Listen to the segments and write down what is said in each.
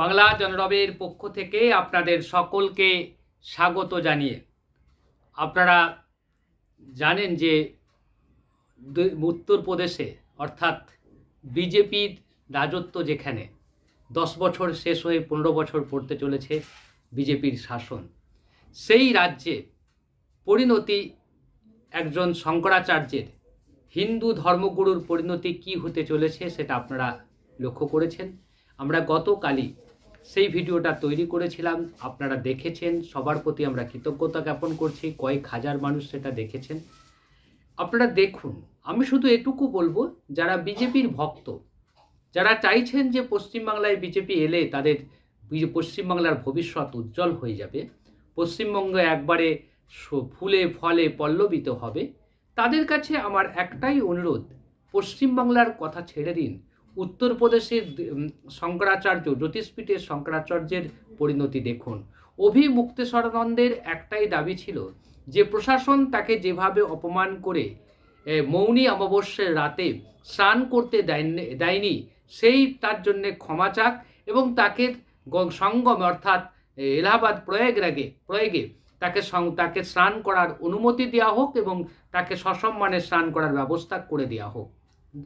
বাংলা জনরবের পক্ষ থেকে আপনাদের সকলকে স্বাগত জানিয়ে। আপনারা জানেন যে উত্তরপ্রদেশে অর্থাৎ বিজেপির রাজত্ব যেখানে দশ বছর শেষ হয়ে পনেরো বছর পড়তে চলেছে বিজেপির শাসন, সেই রাজ্যে পরিণতি একজন শঙ্করাচার্যের হিন্দু ধর্মগুরুর পরিণতি কি হতে চলেছে সেটা আপনারা লক্ষ্য করেছেন। আমরা গতকালই সেই ভিডিওটা তৈরি করেছিলাম। আপনারা দেখেছেন, সবার প্রতি আমরা কৃতজ্ঞতা জ্ঞাপন করছি, কয়েক হাজার মানুষ সেটা দেখেছেন। আপনারা দেখুন, আমি শুধু এটুকু বলব, যারা বিজেপির ভক্ত, যারা চাইছেন যে পশ্চিমবাংলায় বিজেপি এলে তাদের পশ্চিমবাংলার ভবিষ্যৎ উজ্জ্বল হয়ে যাবে। পশ্চিমবঙ্গ একবারে ফুলে, ফলে পল্লবিত হবে। তাদের কাছে আমার একটাই অনুরোধ, পশ্চিমবাংলার কথা ছেড়ে দিন উত্তরপ্রদেশের শঙ্করাচার্য, জ্যোতিষপীঠের শঙ্করাচার্যের পরিণতি দেখুন। অভি মুক্তেশ্বরানন্দের একটাই দাবি ছিল যে প্রশাসন তাকে যেভাবে অপমান করে মৌনী অমাবস্যার রাতে স্নান করতে দেয়নি দেয়নি, সেই তার জন্যে ক্ষমা চাক এবং তাকে সঙ্গমে অর্থাৎ এলাহাবাদ প্রয়াগরাগে, প্রয়োগে তাকে তাকে স্নান করার অনুমতি দেওয়া হোক এবং তাকে সসম্মানে স্নান করার ব্যবস্থা করে দেওয়া হোক।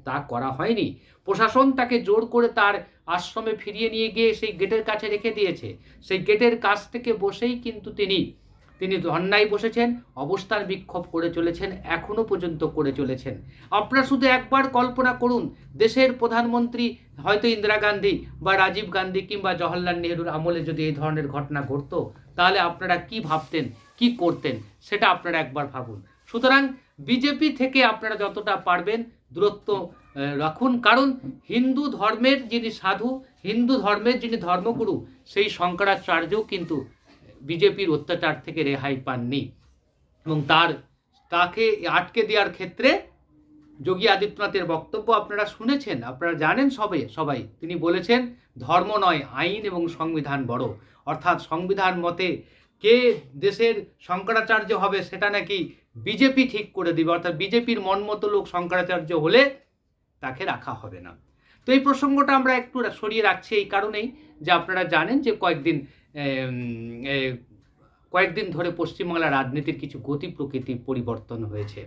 তা করা হয়নি। প্রশাসন তাকে জোর করে তার আশ্রমে ফিরিয়ে নিয়ে গিয়ে সেই গেটের কাছে রেখে দিয়েছে। সেই গেটের কাছ থেকে বসেই কিন্তু তিনি তিনি ধর্নায় বসেছেন অবস্থান বিক্ষোভ করে চলেছেন, এখনও পর্যন্ত করে চলেছেন। আপনারা শুধু একবার কল্পনা করুন, দেশের প্রধানমন্ত্রী, হয়তো ইন্দিরা গান্ধী বা রাজীব গান্ধী কিংবা জওহরলাল নেহরুর আমলে যদি এই ধরনের ঘটনা ঘটতো, তাহলে আপনারা কি ভাবতেন, কি করতেন, সেটা আপনারা একবার ভাবুন। সুতরাং বিজেপি থেকে আপনারা যতটা পারবেন দূরত্ব রাখুন। কারণ হিন্দু ধর্মের যিনি সাধু, হিন্দু ধর্মের যিনি ধর্মগুরু, সেই শঙ্করাচার্যও কিন্তু বিজেপির অত্যাচার থেকে রেহাই পাননি। এবং তার, তাকে আটকে দেওয়ার ক্ষেত্রে যোগী আদিত্যনাথের বক্তব্য আপনারা শুনেছেন, আপনারা জানেন সবে, সবাই। তিনি বলেছেন, ধর্ম নয়, আইন এবং সংবিধান বড়। অর্থাৎ সংবিধান মতে কে দেশের শঙ্করাচার্য হবে সেটা নাকি বিজেপি ঠিক করে দিবে, অর্থাৎ বিজেপির মনমতো লোক শঙ্করাচার্য হলে তাকে রাখা হবে না। তো এই প্রসঙ্গটা আমরা একটু সরিয়ে রাখছি এই কারণেই যে আপনারা জানেন যে কয়েকদিন কয়েকদিন ধরে পশ্চিমবাংলার রাজনীতির কিছু গতি প্রকৃতি পরিবর্তন হয়েছে।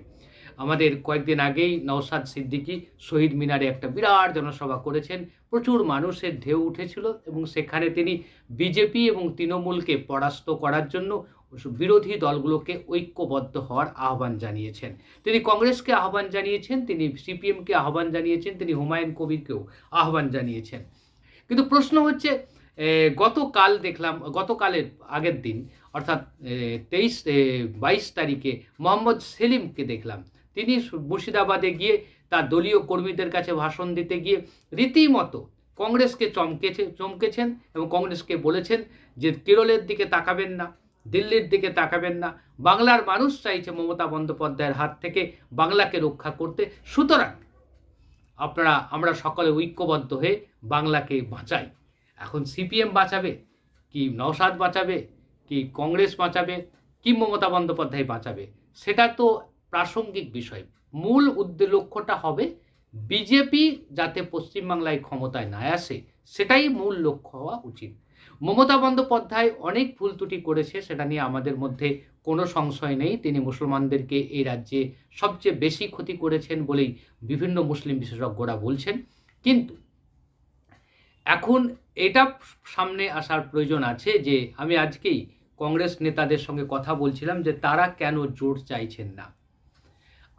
আমাদের কয়েকদিন আগেই নওসাদ সিদ্দিকী শহীদ মিনারে একটা বিরাট জনসভা করেছেন। প্রচুর মানুষের ঢেউ উঠেছিল এবং সেখানে তিনি বিজেপি এবং তৃণমূলকে পরাস্ত করার জন্য বিরোধী দলগুলোকে ঐক্যবদ্ধ হওয়ার আহ্বান জানিয়েছেন। তিনি কংগ্রেসকে আহ্বান জানিয়েছেন, তিনি সিপিএমকে আহ্বান জানিয়েছেন, তিনি হুমায়ুন কবিরকেও আহ্বান জানিয়েছেন। কিন্তু প্রশ্ন হচ্ছে গতকাল দেখলাম, গতকালের আগের দিন, অর্থাৎ তেইশ বাইশ তারিখে মোহাম্মদ সেলিমকে দেখলাম। তিনি মুর্শিদাবাদে গিয়ে তার দলীয় কর্মীদের কাছে ভাষণ দিতে গিয়ে রীতিমতো কংগ্রেসকে চমকেছে, চমকেছেন এবং কংগ্রেসকে বলেছেন যে কেরলের দিকে তাকাবেন না, দিল্লির দিকে তাকাবেন না, বাংলার মানুষ চাইছে মমতা বন্দ্যোপাধ্যায়ের হাত থেকে বাংলাকে রক্ষা করতে। সুতরাং আপনারা, আমরা সকলে ঐক্যবদ্ধ হয়ে বাংলাকে বাঁচাই। এখন সিপিএম বাঁচাবে, কি নওশাদ বাঁচাবে, কি কংগ্রেস বাঁচাবে, কি মমতা বন্দ্যোপাধ্যায় বাঁচাবে, সেটা তো প্রাসঙ্গিক বিষয়। মূল উদ্দে লক্ষ্যটা হবে বিজেপি যাতে পশ্চিমবাংলায় ক্ষমতায় না আসে, সেটাই মূল লক্ষ্য হওয়া উচিত। মমতা বন্দ্যোপাধ্যায় অনেক ভুল ত্রুটি করেছে, সেটা নিয়ে আমাদের মধ্যে কোনো সংশয় নেই। তিনি মুসলমানদেরকে এই রাজ্যে সবচেয়ে বেশি ক্ষতি করেছেন বলেই বিভিন্ন মুসলিম বিশেষজ্ঞরা বলছেন। কিন্তু এখন এটা সামনে আসার প্রয়োজন আছে যে, আমি আজকেই কংগ্রেস নেতাদের সঙ্গে কথা বলছিলাম যে তারা কেন জোট চাইছেন না।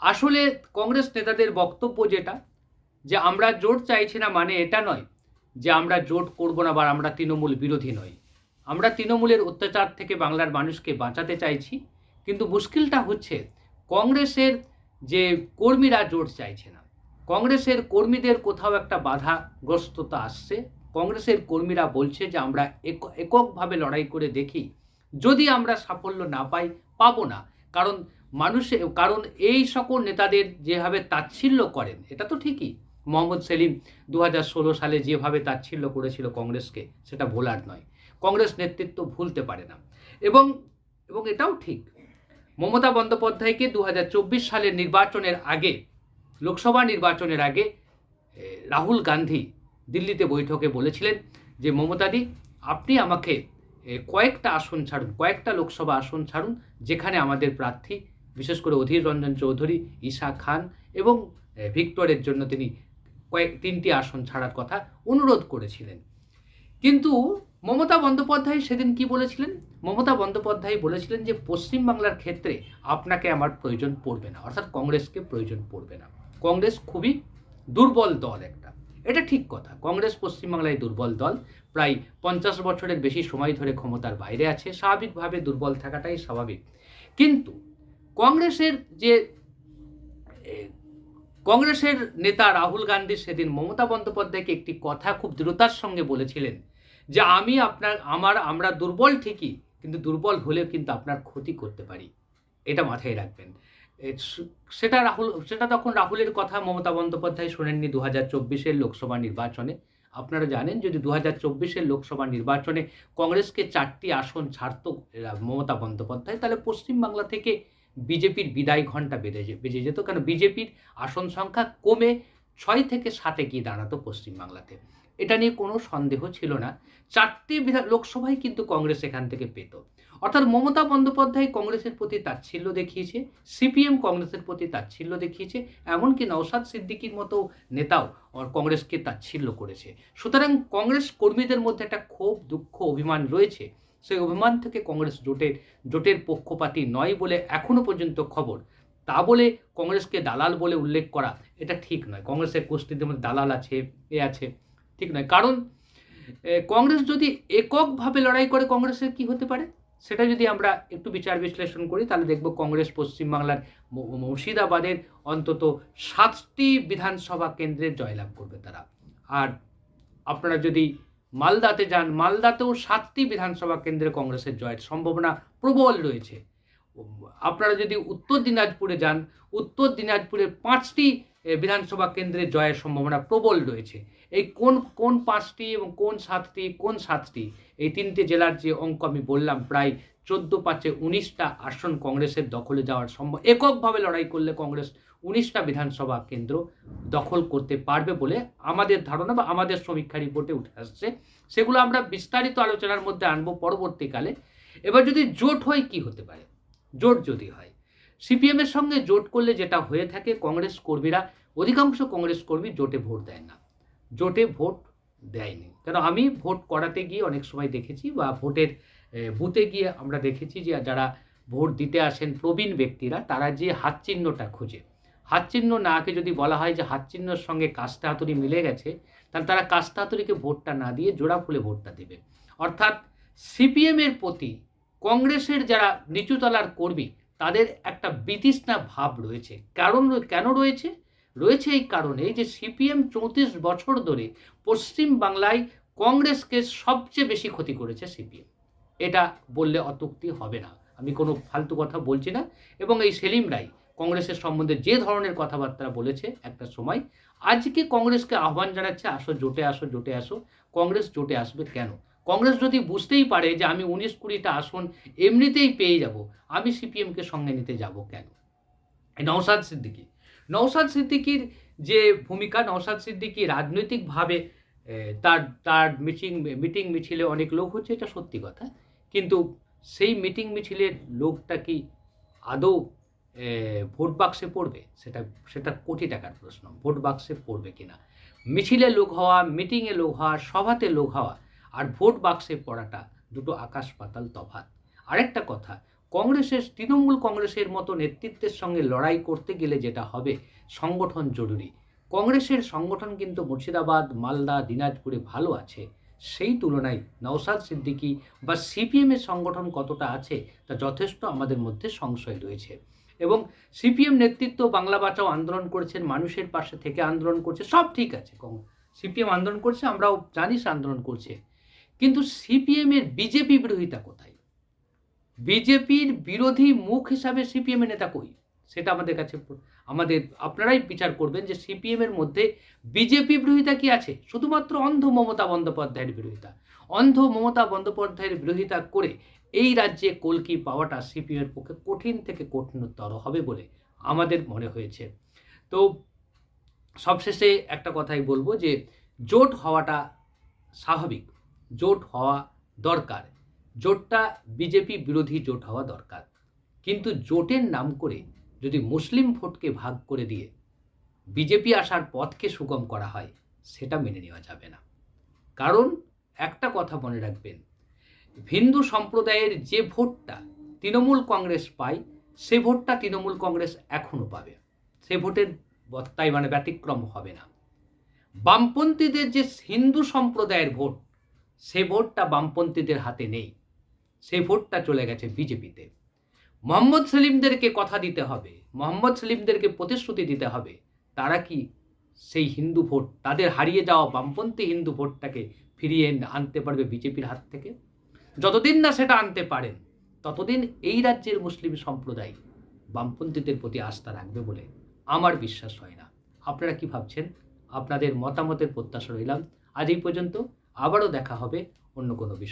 আসলে কংগ্রেস নেতাদের বক্তব্য যেটা, যে আমরা জোট চাইছি না মানে এটা নয় যে আমরা জোট করব না বা আমরা তৃণমূল বিরোধী নই। আমরা তৃণমূলের অত্যাচার থেকে বাংলার মানুষকে বাঁচাতে চাইছি, কিন্তু মুশকিলটা হচ্ছে কংগ্রেসের যে কর্মীরা জোট চাইছে না, কংগ্রেসের কর্মীদের কোথাও একটা বাধাগ্রস্ততা আসছে, কংগ্রেসের কর্মীরা বলছে যে আমরা এক- এককভাবে লড়াই করে দেখি, যদি আমরা সাফল্য না পাই, পাবো না। কারণ মানুষে, কারণ এই সকল নেতাদের যেভাবে তাচ্ছিল্য করেন, এটা তো ঠিকই। মোহাম্মদ সেলিম দু হাজার ষোলো সালে যেভাবে তাচ্ছিল্য করেছিল কংগ্রেসকে, সেটা ভোলার নয়। কংগ্রেস নেতৃত্ব ভুলতে পারে না। এবং এবং এটাও ঠিক। মমতা বন্দ্যোপাধ্যায়কে দু হাজার চব্বিশ সালের নির্বাচনের আগে, লোকসভা নির্বাচনের আগে রাহুল গান্ধী দিল্লিতে বৈঠকে বলেছিলেন যে, মমতাদি, আপনি আমাকে কয়েকটা আসন ছাড়ুন, কয়েকটা লোকসভা আসন ছাড়ুন, যেখানে আমাদের প্রার্থী বিশেষ করে অধীর রঞ্জন চৌধুরী, ঈশা খান এবং ভিক্টরের জন্য তিনি কয়েক, তিনটি আসন ছাড়ার কথা অনুরোধ করেছিলেন। কিন্তু মমতা বন্দ্যোপাধ্যায় সেদিন কি বলেছিলেন? মমতা বন্দ্যোপাধ্যায় বলেছিলেন যে পশ্চিমবাংলার ক্ষেত্রে আপনাকে আমার প্রয়োজন পড়বে না। অর্থাৎ কংগ্রেসকে প্রয়োজন পড়বে না। কংগ্রেস খুবই দুর্বল দল একটা। এটা ঠিক কথা। কংগ্রেস পশ্চিমবাংলায় দুর্বল দল। প্রায় পঞ্চাশ বছরের বেশি সময় ধরে ক্ষমতার বাইরে আছে। স্বাভাবিকভাবে দুর্বল থাকাটাই স্বাভাবিক। কিন্তু কংগ্রেসের যে কংগ্রেসের নেতা রাহুল গান্ধী সেদিন মমতা বন্দ্যোপাধ্যায়কে একটি কথা খুব দৃঢ়তার সঙ্গে বলেছিলেন যে, আমি আপনার, আমার, আমরা দুর্বল ঠিকই, কিন্তু দুর্বল হলেও কিন্তু আপনার ক্ষতি করতে পারি। এটা মাথায় রাখবেন। সেটা রাহুল, সেটা তখন রাহুলের কথা মমতা বন্দ্যোপাধ্যায় শোনেননি দু হাজার চব্বিশের লোকসভা নির্বাচনে। আপনারা জানেন যদি দু হাজার চব্বিশের লোকসভা নির্বাচনে কংগ্রেসকে চারটি আসন ছাড়তো মমতা বন্দ্যোপাধ্যায়, তাহলে পশ্চিমবাংলা থেকে বিজেপির বিদায় ঘণ্টা বেড়ে বেজে যেত। কারণ বিজেপির আসন সংখ্যা কমে ছয় থেকে সাতে গিয়ে দাঁড়াতো পশ্চিমবাংলাতে। এটা নিয়ে কোনো সন্দেহ ছিল না। চারটি লোকসভায় কিন্তু কংগ্রেস এখান থেকে পেত। অর্থাৎ মমতা বন্দ্যোপাধ্যায় কংগ্রেসের প্রতি তাচ্ছিল্য দেখিয়েছে, সিপিএম কংগ্রেসের প্রতি তাচ্ছিল্য দেখিয়েছে, এমনকি নওশাদ সিদ্দিকির মতো নেতাও কংগ্রেসকে তাচ্ছিল্য করেছে। সুতরাং কংগ্রেস কর্মীদের মধ্যে একটা ক্ষোভ, দুঃখ, অভিমান রয়েছে। সেই অভিমান থেকে কংগ্রেস জোটের জোটের পক্ষপাতী নয় বলে এখনও পর্যন্ত খবর। তা বলে কংগ্রেসকে দালাল বলে উল্লেখ করা, এটা ঠিক নয়। কংগ্রেসের গোষ্ঠীদের মধ্যে দালাল আছে, এ আছে, ঠিক নয়। কারণ কংগ্রেস যদি এককভাবে লড়াই করে কংগ্রেসের কি হতে পারে? সেটা যদি আমরা একটু বিচার বিশ্লেষণ করি, তাহলে দেখব কংগ্রেস পশ্চিমবাংলার মুর্শিদাবাদের অন্তত সাতটি বিধানসভা কেন্দ্রে জয়লাভ করবে তারা। আর আপনারা যদি মালদাতে যান। মালদাতেও সাতটি বিধানসভা কেন্দ্রে কংগ্রেসের জয়ের সম্ভাবনা প্রবল রয়েছে। আপনারা যদি উত্তর দিনাজপুরে যান, উত্তর দিনাজপুরে পাঁচটি বিধানসভা কেন্দ্রে জয়ের সম্ভাবনা প্রবল রয়েছে। এই কোন কোন পাঁচটি এবং কোন সাতটি কোন সাতটি, এই তিনটে জেলার যে অঙ্ক আমি বললাম, প্রায় চোদ্দ পাঁচে উনিশটা আসন কংগ্রেসের দখলে যাওয়ার সম্ভব এককভাবে লড়াই করলে কংগ্রেস উনিশটা বিধানসভা কেন্দ্র দখল করতে পারবে বলে আমাদের ধারণা বা আমাদের সমীক্ষা রিপোর্টে উঠে আসছে। সেগুলো আমরা বিস্তারিত আলোচনার মধ্যে আনব পরবর্তীকালে। এবার যদি জোট হয় কি হতে পারে? জোট যদি হয় সিপিএমের সঙ্গে জোট করলে যেটা হয়ে থাকে, কংগ্রেস কর্মীরা, অধিকাংশ কংগ্রেস কর্মী জোটে ভোট দেয় না। জোটে ভোট দেয়নি। কেন? আমি ভোট করাতে গিয়ে অনেক সময় দেখেছি বা ভোটের বুথে গিয়ে আমরা দেখেছি যে যারা ভোট দিতে আসেন প্রবীণ ব্যক্তিরা, তারা যে হাত চিহ্নটা খোঁজে হাত চিহ্ন নাকে যদি বলা হয় যে হাত চিহ্নর সঙ্গে কাস্তা হাতুড়ি মিলে গেছে, তাহলে তারা কাস্তা হাতুড়িকে ভোটটা না দিয়ে জোড়া ফুলে ভোটটা দেবে। অর্থাৎ সিপিএমের প্রতি কংগ্রেসের যারা নিচুতলার কর্মী, তাদের একটা বিতৃষ্ণা ভাব রয়েছে। কারণ কেন রয়েছে? রয়েছে এই কারণে যে সিপিএম চৌত্রিশ বছর ধরে পশ্চিম বাংলায় কংগ্রেসকে সবচেয়ে বেশি ক্ষতি করেছে সিপিএম এটা বললে অত্যুক্তি হবে না। আমি কোনো ফালতু কথা বলছি না। এবং এই সেলিম রায় কংগ্রেসের সম্বন্ধে যে ধরনের কথাবার্তা বলেছে একটা সময়, আজকে কংগ্রেসকে আহ্বান জানাচ্ছে, আসো জোটে আসো জোটে আসো, কংগ্রেস জোটে আসবে কেন? কংগ্রেস যদি বুঝতেই পারে যে আমি উনিশ কুড়িটা আসন এমনিতেই পেয়ে যাব, আমি সিপিএমকে সঙ্গে নিতে যাব কেন? এই নওশাদ সিদ্দিকী। নওশাদ সিদ্দিকীর যে ভূমিকা, নওশাদ সিদ্দিকি রাজনৈতিকভাবে তার তার মিটিং মিটিং মিছিলে অনেক লোক হচ্ছে, এটা সত্যি কথা। কিন্তু সেই মিটিং মিছিলের লোকটা কি আদৌ ভোট বাক্সে পড়বে? সেটা সেটা কোটি টাকার প্রশ্ন। ভোট বাক্সে পড়বে কিনা? মিছিলে লোক হওয়া মিটিংয়ে লোক হওয়া, সভাতে লোক হওয়া আর ভোট বাক্সে পড়াটা দুটো আকাশ পাতাল তফাৎ। আরেকটা কথা, কংগ্রেসের, তৃণমূল কংগ্রেসের মতো নেতৃত্বের সঙ্গে লড়াই করতে গেলে যেটা হবে, সংগঠন জরুরি। কংগ্রেসের সংগঠন কিন্তু মুর্শিদাবাদ, মালদা, দিনাজপুরে ভালো আছে। সেই তুলনায় নওশাদ সিদ্দিকী বা সিপিএমের সংগঠন কতটা আছে, তা যথেষ্ট আমাদের মধ্যে সংশয় রয়েছে। এবং সিপিএম নেতৃত্ব বাংলা বাঁচাও, আন্দোলন করেছেন, মানুষের পাশে থেকে আন্দোলন করছে, সব ঠিক আছে সিপিএম আন্দোলন করছে, আমরাও জানিস আন্দোলন করছে। কিন্তু সিপিএমের বিজেপি বিরোধিতা কোথায়? বিজেপির বিরোধী মুখ হিসাবে সিপিএমের নেতা কই? সেটা আমাদের কাছে আমাদের, আপনারাই বিচার করবেন যে সিপিএম এর মধ্যে বিজেপি বিরোধিতা কি আছে? শুধুমাত্র অন্ধ মমতা বন্দ্যোপাধ্যায়ের বিরোধিতা। অন্ধ মমতা বন্দ্যোপাধ্যায়ের বিরোধিতা করে এই রাজ্যে কলকি পাওয়াটা সিপিএম এর পক্ষে কঠিন থেকে কঠিনতর হবে বলে আমাদের মনে হয়েছে। তো সবশেষে একটা কথাই বলব যে জোট হওয়াটা স্বাভাবিক। জোট হওয়া দরকার। জোটটা বিজেপি বিরোধী জোট হওয়া দরকার। কিন্তু জোটের নাম করে যদি মুসলিম ভোটকে ভাগ করে দিয়ে বিজেপি আসার পথকে সুগম করা হয়, সেটা মেনে নেওয়া যাবে না। কারণ একটা কথা মনে রাখবেন, হিন্দু সম্প্রদায়ের যে ভোটটা তৃণমূল কংগ্রেস পায়, সে ভোটটা তৃণমূল কংগ্রেস এখনও পাবে। সে ভোটের তাই মানে ব্যতিক্রম হবে না। বামপন্থীদের যে হিন্দু সম্প্রদায়ের ভোট, সে ভোটটা বামপন্থীদের হাতে নেই। সেই ভোটটা চলে গেছে বিজেপিতে। মোহাম্মদ সেলিমদেরকে কথা দিতে হবে, মোহাম্মদ সেলিমদেরকে প্রতিশ্রুতি দিতে হবে। তারা কি সেই হিন্দু ভোট, তাদের হারিয়ে যাওয়া বামপন্থী হিন্দু ভোটটাকে ফিরিয়ে আনতে পারবে বিজেপির হাত থেকে? যতদিন না সেটা আনতে পারেন, ততদিন এই রাজ্যের মুসলিম সম্প্রদায় বামপন্থীদের প্রতি আস্থা রাখবে বলে আমার বিশ্বাস হয় না। আপনারা কি ভাবছেন? আপনাদের মতামতের প্রত্যাশা রইলাম। আজ এই পর্যন্ত, আবারও দেখা হবে অন্য কোনো বিষয়।